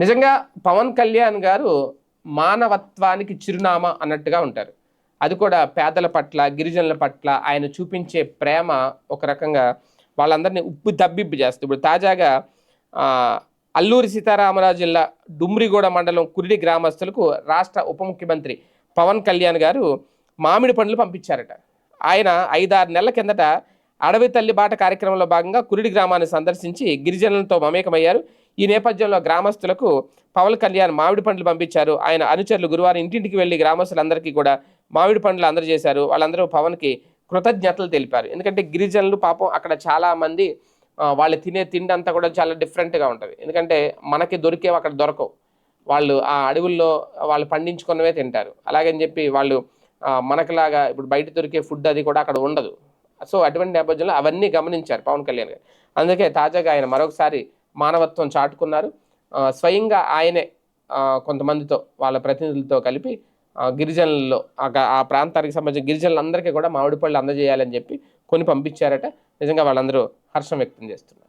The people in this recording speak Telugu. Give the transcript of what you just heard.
నిజంగా పవన్ కళ్యాణ్ గారు మానవత్వానికి చిరునామా అన్నట్టుగా ఉంటారు. అది కూడా పేదల పట్ల గిరిజనుల పట్ల ఆయన చూపించే ప్రేమ ఒక రకంగా వాళ్ళందరినీ ఉప్పు దబ్బిబ్బు చేస్తుంది. ఇప్పుడు తాజాగా అల్లూరి సీతారామరాజు జిల్లా డుమ్రిగూడ మండలం కురిడి గ్రామస్తులకు రాష్ట్ర ఉప ముఖ్యమంత్రి పవన్ కళ్యాణ్ గారు మామిడి పండ్లు పంపించారట. ఆయన ఐదారు నెలల కిందట అడవి తల్లి బాట కార్యక్రమంలో భాగంగా కురిడి గ్రామాన్ని సందర్శించి గిరిజనులతో మమేకమయ్యారు. ఈ నేపథ్యంలో గ్రామస్తులకు పవన్ కళ్యాణ్ మామిడి పండ్లు పంపించారు. ఆయన అనుచరులు గురువారం ఇంటింటికి వెళ్ళి గ్రామస్తులందరికీ కూడా మామిడి పండ్లు అందజేశారు. వాళ్ళందరూ పవన్కి కృతజ్ఞతలు తెలిపారు. ఎందుకంటే గిరిజనులు పాపం అక్కడ చాలామంది వాళ్ళు తినే తిండి అంతా కూడా చాలా డిఫరెంట్గా ఉంటుంది. ఎందుకంటే మనకి దొరికేవి అక్కడ దొరకవు. వాళ్ళు ఆ అడవుల్లో వాళ్ళు పండించుకున్నవే తింటారు. అలాగని చెప్పి వాళ్ళు మనకులాగా ఇప్పుడు బయట దొరికే ఫుడ్ అది కూడా అక్కడ ఉండదు. సో అటువంటి నేపథ్యంలో అవన్నీ గమనించారు పవన్ కళ్యాణ్ గారు. అందుకే తాజాగా ఆయన మరొకసారి మానవత్వం చాటుకున్నారు. స్వయంగా ఆయనే కొంతమందితో వాళ్ళ ప్రతినిధులతో కలిపి గిరిజనుల్లో ఆ గ- ఆ ప్రాంతానికి సంబంధించిన గిరిజనులందరికీ కూడా మామిడి పళ్ళు అందజేయాలని చెప్పి కొని పంపించారట. నిజంగా వాళ్ళందరూ హర్షం వ్యక్తం చేస్తున్నారు.